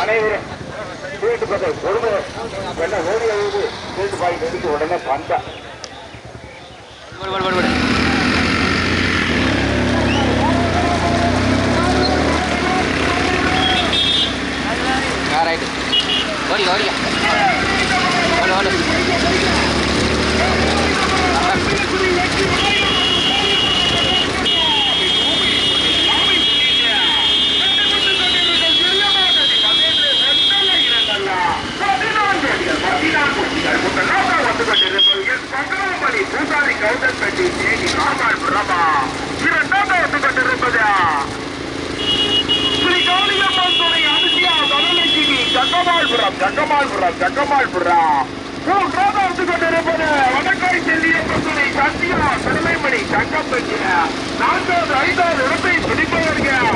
அனைவரும் வீட்டு பக்கம் பொறுமை வெள்ள ஓடி அழுது வீட்டு பாய் நெருக்கி உடனே பந்தா. ஓடு ஓடு ஓடு ஓடு ஆ ரைட்டு ஓடிக்க ஓடிக்க ஓடு ஓடு ஜக்கமால்புரம் ஜக்கமால்புரம் ஜக்கமால்புரம் மூன்றாவது கொண்டிருப்பது வடக்காய் செல்லியப்பன் துணை சத்தியா கடமைமணி தங்கப்பட்டி நான்காவது ஐந்தாவது இடத்தை பிடிப்பவர்கள்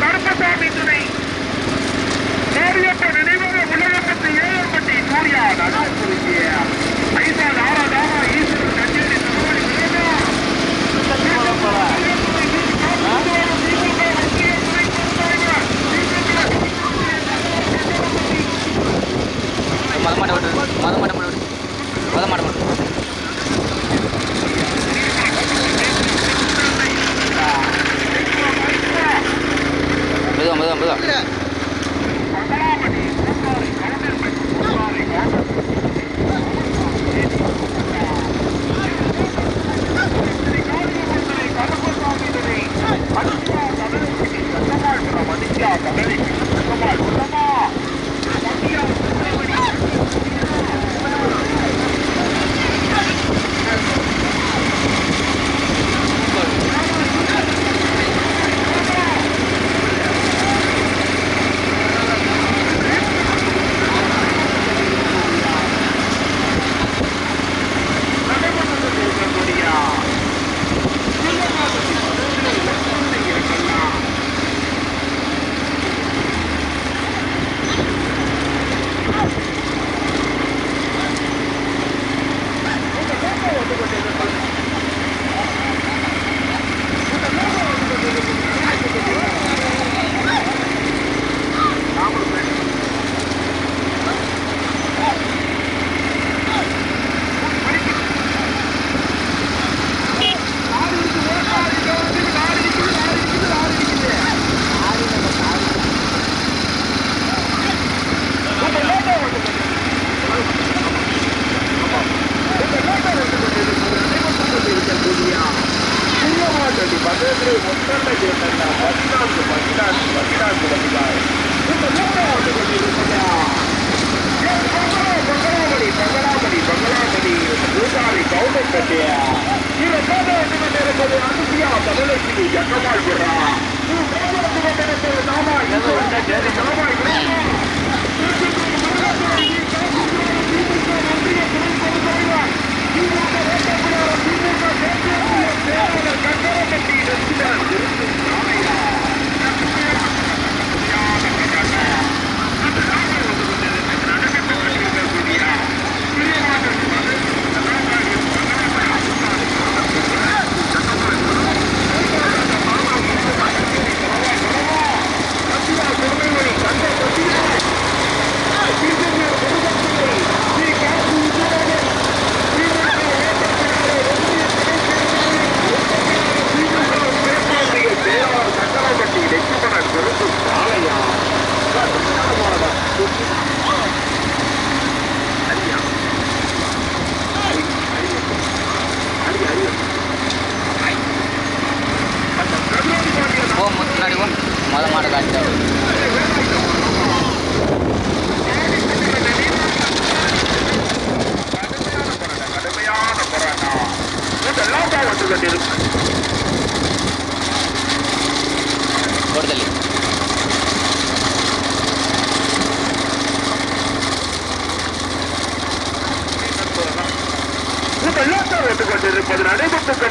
கருப்பசாமி துணை. நேரியற்ற நினைவக ஏழப்பட்டி சூர்யா நடாசுருக்கிய ஐந்தாவது ஆறாவதாக ஈஸ்வரன் கச்சேரி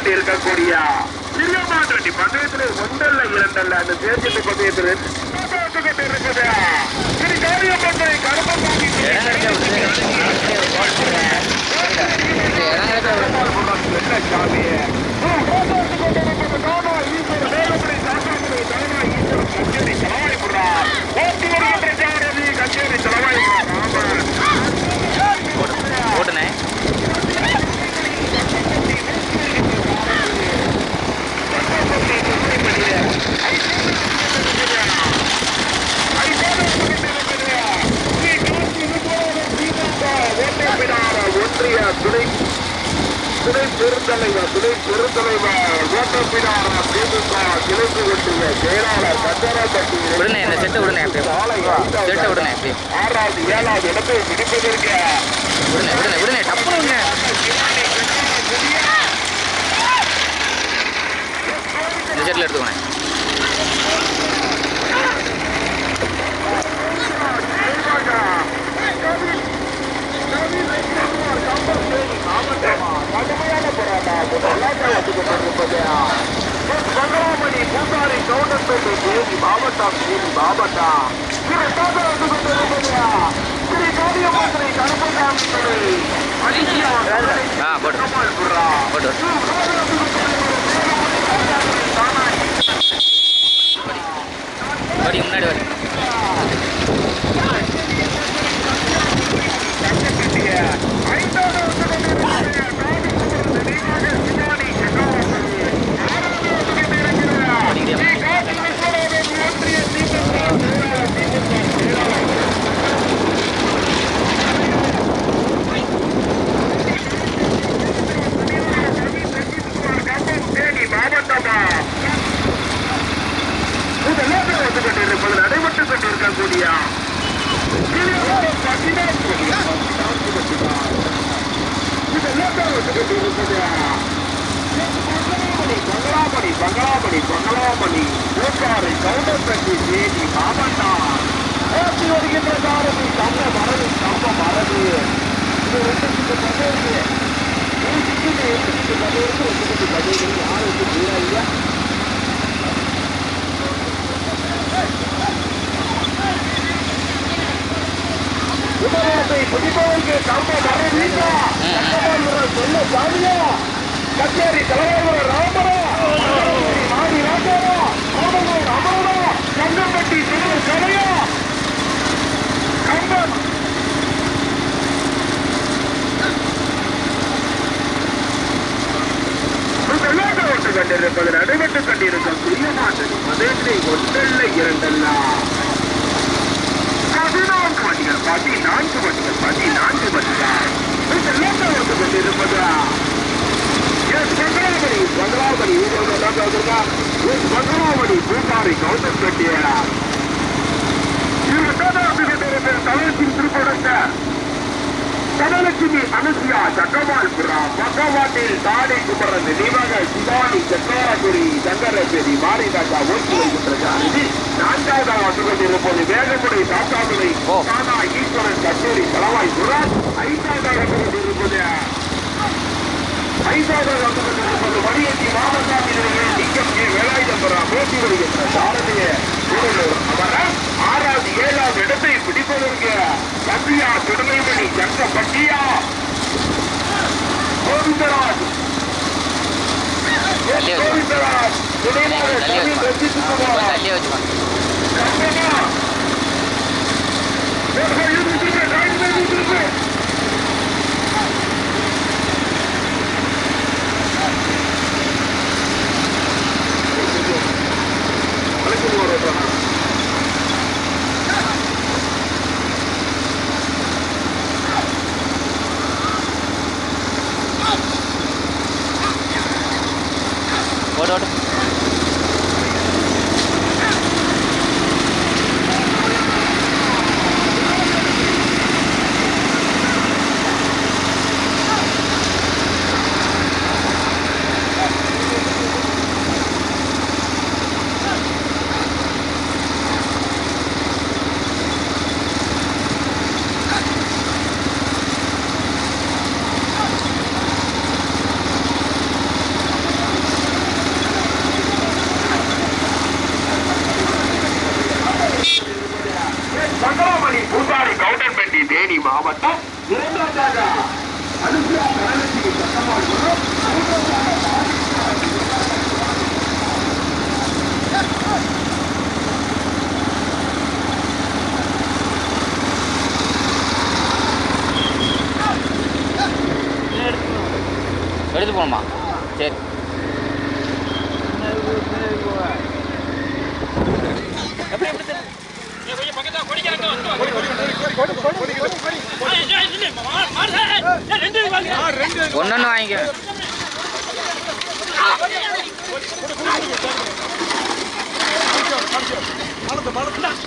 நடைபெற்றுக் கொண்டிருக்கக்கூடிய சிறியமாண்டி பந்தயத்தில் ஒன்றல்ல இரண்டல்ல அந்த தேர்தல் பந்தயத்தில் கொண்டிருக்குது ஸ்ரீ காரியப்பட்டை கருப்பசாமி ஓட்டி வருகின்ற பெருந்தலைவர் திமுக கிழக்கு ஒன்றிய செயலாளர் கந்தரப்பட்டி விடுண்ணே, இந்த செட்டை செட்டை ஆறாவது ஏழாவது இடத்தை பிடிப்பதற்கு உடனே உடனே உடனே டப்புனு இந்த செட்டில் கடுமையான போராட்டம் வந்துகொண்டிருப்பது பங்களாமணி பூசாரி கவுண்டன்பேட்டை தேவி மாவட்டம் தேவி மாவட்டம் இதற்காக வந்து கொண்டிருப்பது ஸ்ரீ காரியமந்திரி கருப்பசாமி ஆ முன்னாடி வரும் கொண்டிருப்பது பிடிப்பவருக்கு தம்ப மரபீங்க சொல்ல சாமியா கச்சேரி தலைவர் ராமரா மாடி ராஜாரா கோடலூர் அமரா கங்கம்பட்டி சிறு கலையா கம்பன் விளையாட்டு கண்டிருப்பது நடைபெற்றுக் கண்டிருக்கும் பிரியமாட்டது மதத்தை ஒன்றல்ல இரண்டல்ல பதினான்கு வண்டிகள் பதினான்கு வண்டிகள் பதினான்கு வண்டிகள் விளையாட்டு கொண்டிருப்பது பங்களாமணி பங்களாமணி பங்களாமணி பூசாரி கவுண்டர் கட்டிய தலைவத்தின் திருப்படத்த தனலட்சுமி அனுசியா சக்கமால்புரா பகவானில் தாடி குமரன் நினைவாக சிவானி சக்கராபுரி சங்கரபேரி மாரிதாசா ஓட்டி வருகின்றது அருகே நான்காவதாக வந்து கொண்டிருப்பது வேகமுறை தாத்தாமலை ஓ. தானா ஈஸ்வரன் கச்சேரி தலவாய் சுராஜ் ஐந்தாவதாக வந்து கொண்டிருப்பது ஐந்தாவது வந்தது மணியத்தி மாமசாமியிலேயே நிக்கம் கே வேலாயுதம்பரா போட்டி வருகின்ற சாரதிய சூழலூர் அவர ஆறாவது ஏழாவது இடத்தை பிடிப்பதற்கு சந்தியா திருநெல்வேலி சங்க பட்டியா கோவிந்தராஜ் எஸ். தள்ளி வச்சுக்கோ. கோவிந்தராஜ் துணைவாக தள்ளி கவின் வச்சுக்கோ. tuvo. மாவட்டம் இரண்டாவதாக அனுசுயா தனலட்சுமி எடுத்து போகணுமா சரி. ஒன்று ஒன்று வாங்கிக்க ரொம்ப போனேன்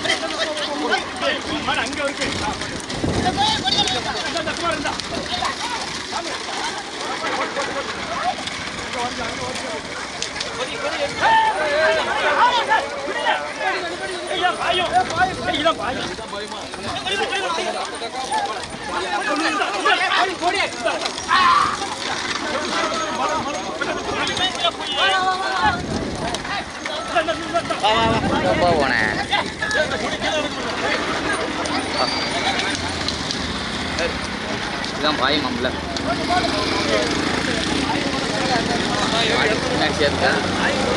இதான் பாய் மாம்பழ பாய் சேர்த்தா ஓ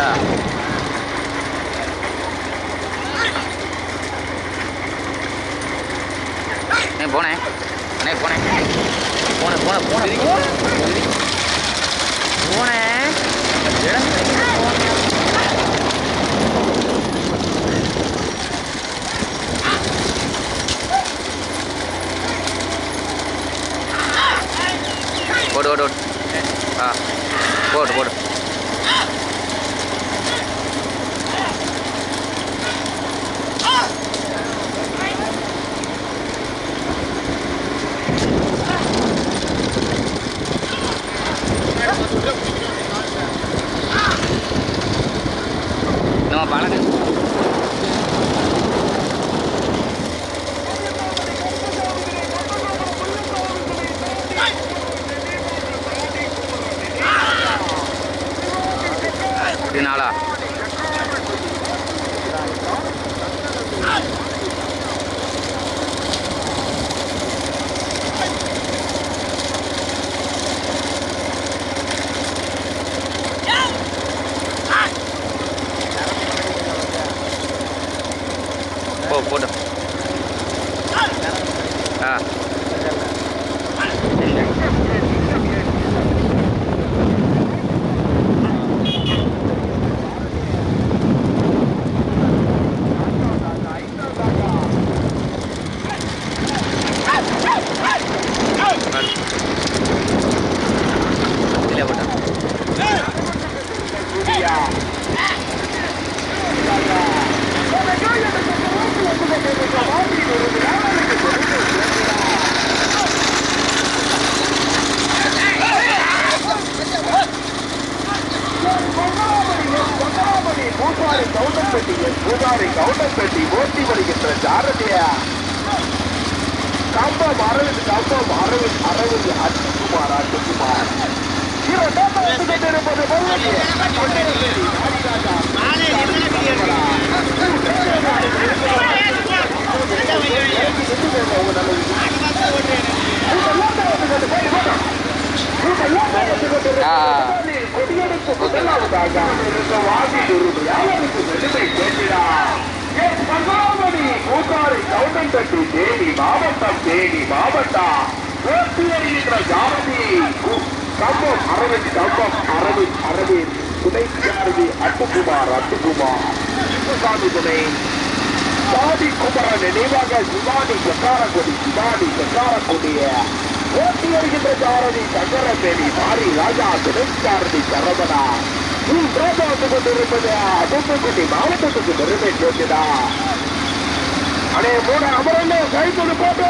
உள்ள வைக்கா அண்ணே போனேன் அண்ணே போனேன் போனேன் போனேன் போனேன் போனேன் போடு போடு போடு ஆ போடு போடு பூசாரி கவுண்டம்பட்டி பூசாரி கவுண்டம்பட்டி ஓட்டி வருகின்ற சாரதியா? கம்பம் அரவிந்த் கம்பம் அரவிந்த் அரவிந்த் அச்சுக்குமார் அச்சுக்குமார் இரண்டாம் கொண்டிருப்பது பருவதி. தேனி மாவட்டம் தேனி மாவட்டம் ஓட்டி வருகின்ற ஜாரதி கம்பம் அரவிந்த் கம்பம் அரவிந்த் அரவிந்த் துணை ஜாரதி அட்டுக்குமார் அட்டுக்குமார் சாமி துணை சாதி குமரன் நினைவாக சிவானி சக்காரக்குடி சிவானி சக்காரக்குடிய ஓட்டி வருகின்ற சாரதி சங்கரபேணி மாரி ராஜா துணைச்சாரதி சரவணா. மூன்றாவது வந்து கொண்டிருப்பது? தூத்துக்குடி மாவட்டத்துக்கு பெருமை சேர்த்துதா அடே மூணு அமரல்ல கைத்தொடு போட்டு.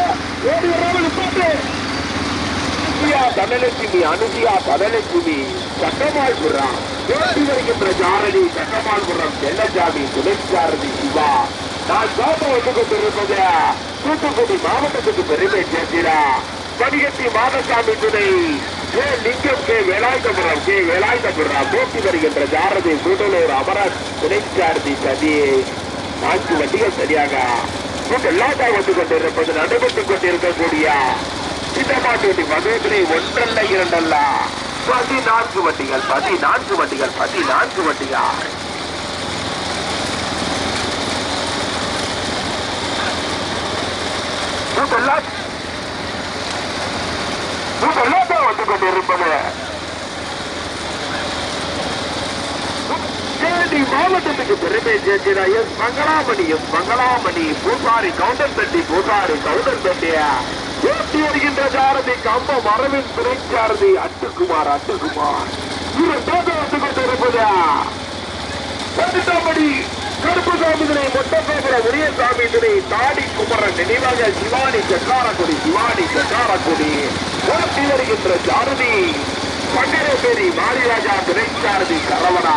ஓடி வராமல் போட்டு. அனுசியா தனலட்சுமி அனுசியா தனலட்சுமி சட்டமாள்புரம் ஓட்டி வருகின்ற ஜாரதி சட்டமாள்புரம் செல்லஜாமி துணைச்சாரதி சிவா. நான் கோபம் வந்து கொண்டிருப்பது? தூத்துக்குடி மாவட்டத்துக்கு பெருமை சேர்க்கிறேன் கடிகட்டி மாதசாமி துணை. ஏ லிங்கம் கே வேலாயுதபுரம் கே வேலாயுதபுரம் போட்டி வருகின்ற ஜாரதி கூடலூர் அமரன் துணைச்சாரதி சதி நான்கு வண்டிகள் சரியாக எல்லாத்தா வந்து கொண்டிருப்பது நடைபெற்றுக் கொண்டிருக்கக்கூடிய சித்தமாட்டி மாட்டு மதுரை ஒன்றல்ல இரண்டல்ல. பதினான்கு வண்டிகள் பதினான்கு வண்டிகள் பதினான்கு வண்டிகள். எல்லா வந்து கொண்டிருப்பது மாவட்டத்துக்கு பெருமை சேர்க்கிற எஸ் மங்களாமணியும் மங்களாமணி பூசாரி கவுண்டர் தட்டி பூசாரி கவுண்டர் தட்டிய ஓட்டி வருகின்ற சாரதி கம்ப மரவின் துணை சாரதி அட்டுக்குமார் அட்டுக்குமார் இவர் இரண்டாக வந்து கொண்டிருப்பது பதினெட்டாம்படி கருப்புசாமி தினை மொட்டக்கோபுர உரியசாமி தினை தாடி குமரன் நினைவாக சிவானி செக்காரக்குடி சிவானி செக்காரக்குடி. ஓட்டி வருகின்ற சாரதி பங்கரப்பேரி மாரிராஜா துணை சாரதி கரவனா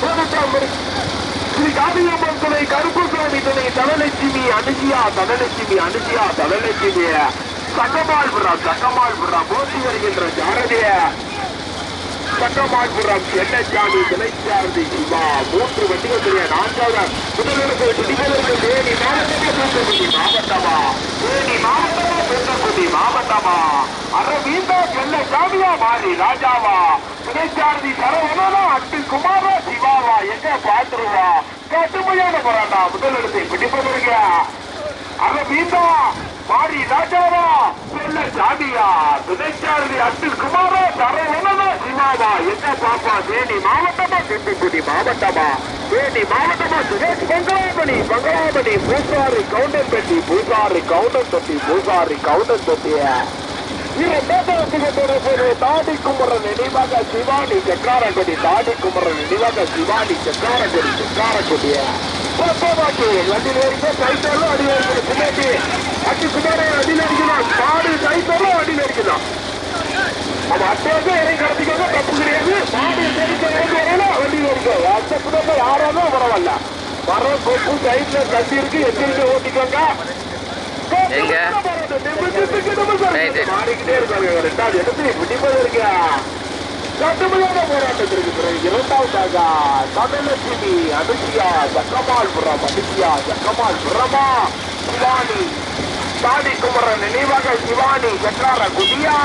பதினெட்டாம்படி ஸ்ரீ காந்தியம்மன் துணை கருப்புசாமி துணை தனலட்சுமி அனுஜியா தனலட்சுமி அனுஜியா தனலட்சுமி சக்கமால்புரம் விடுறா போட்டி வருகின்ற சாரதிய சட்டமான்புரம் சென்னச்சாமி திளைச்சார்ந்தி சிவா மூன்று வண்டிகள் தெரிய நான்காவது முதலிடத்தை பிடிப்பதற்கு தேனி மாவட்டமா தூத்துக்குடி மாவட்டமா? தேனி மாவட்டமா தூத்துக்குடி மாவட்டமா? அரவீந்தா சென்னச்சாமியா மாறி ராஜாவா? திளைச்சார்ந்தி சரவணனா அட்டு குமாரா சிவாவா எங்க பாத்துருவா? கட்டுமையான போராட்டா முதலிடத்தை பிடிப்பதற்கு அரவீந்தா மாறி ராஜாவா? செல்ல சாமியா துணைச்சாரதி அட்டு குமாரா சரவணனா சிவாவா என்ன பாப்பா தேனி மாவட்டமா தூத்துக்குடி மாவட்டமா? தேனி மாவட்டமா சுரேஷ் பங்களாபடி பங்களாபடி பூசாரி கவுண்டர் பெட்டி பூசாரி கவுண்டர் தொட்டி பூசாரி கவுண்டர் தொட்டிய. தாடி குமரன் நினைவாக சிவானி சக்காரக்குடி தாடி குமரன் நினைவாக சிவானி சக்காரக்குடி சக்காரக்குடிய வண்டியில் ஏறிக்கோ கைத்தாலும் அடி அடிக்கணும் பின்னாடி குமாரன் அடியில் அடிக்கணும் மாடு கைத்தாலும் அடியில் அடிக்கணும் அவன் அட்டையாக இறங்கி கடத்திக்கோங்க தப்பு கிடையாது மாடு தெரிஞ்ச வரையில யாராலும் பரவாயில்ல வர கொப்பு கட்டி இருக்கு எச்சரிக்கை ஓட்டிக்கோங்க. மாறிக்கிட்டே இருக்காங்க ரெண்டாவது. இடத்துல பிடிப்பது இருக்கா? கடுமையான போராட்டத்திற்கு பிறகு இரண்டாவதாக தனலட்சுமி அனுசியா ஜக்கமால்புரம் அனுசியா ஜக்கமால்புரமா சிவானி தாடி குமரன் நினைவாக சிவானி குடியா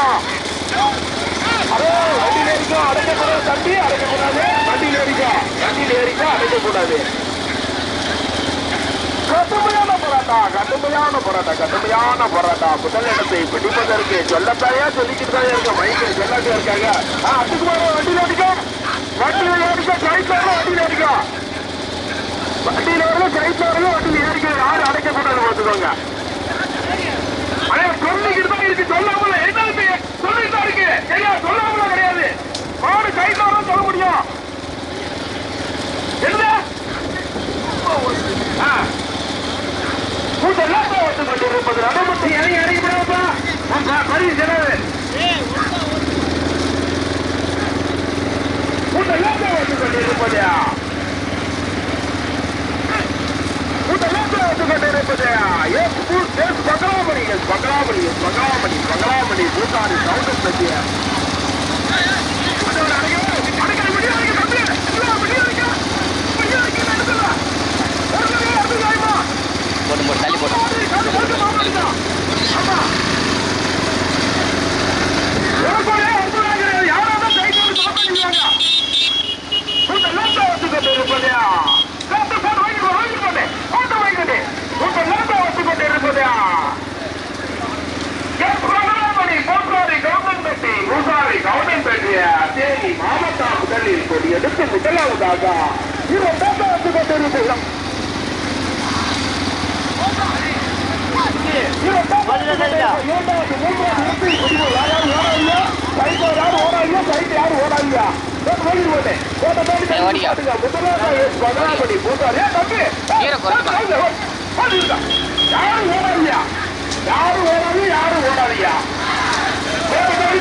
அரே வண்டியில் ஏறிக்கோ. அடைக்கக்கூடாது தம்பி அடைக்கக்கூடாது வண்டியில் ஏறிக்கோ வண்டியில் ஏறிக்கோ அடைக்கக்கூடாது கடுமையான போராட்டா கடுமையான போராட்டா கடுமையான போராட்டா முதலிடத்தை பிடிப்பதற்கு சொல்லத்தாயா சொல்லிக்கிட்டு தான் இருக்க மைக்கில் சொல்லாட்டி இருக்காங்க ஆ, அதுக்கு மேல வண்டியில் அடிக்க வண்டியில் ஏறிக்க சைட்ல வண்டியில் அடிக்க வண்டியில் வரல சைட்ல வரல வண்டியில் ஏறிக்க யாரும் அடைக்கக்கூடாது பார்த்துக்கோங்க அடே சொல்லிக்கிட்டு தான் இருக்கு சொல்லாமல என்ன சொல்லிட்டு தான் இருக்கு. சரியா சொல்லாமல கிடையாது. மாடு வர சொல்ல முடியும். என்ன ஆ. கூட்டெல்லாம் வந்து கொண்டிருப்பது நடமட்டு இறங்கி இறங்கி விடாப்பா பரிசு செலவு. கூட்டெல்லாம் வந்து கொண்டிருப்பது கூட்டெல்லாம் வந்து கொண்டிருப்பது எஸ் பூ- S Bangalamani S Bangalamani S Bangalamani Bangalamani பூட்டாரி சவுண்டர் பற்றிய போட்டு போட்டு தள்ளி போட்டு மாவட்டம் முதலில் கொடியெடுத்து முதலாவதாக இரண்டாவது கொண்டிருக்கிறோம் கீரை குறைச்சுப்பா. அடிக்கோ பேர்பரிசியில் போட்டு பேர்பரிசியில் தட்டி சென்றது பகராமணி பூசாரி கவுண்டர் பெற்று இரண்டாவதாக அனுசியா தனலட்சுமி சக்கமால் வரம் மூன்றாவது தட்டி சென்றது சிவானி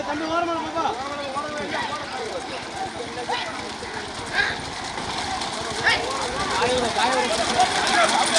தம்பி ஓரமா பாப்பா காயோட காயோட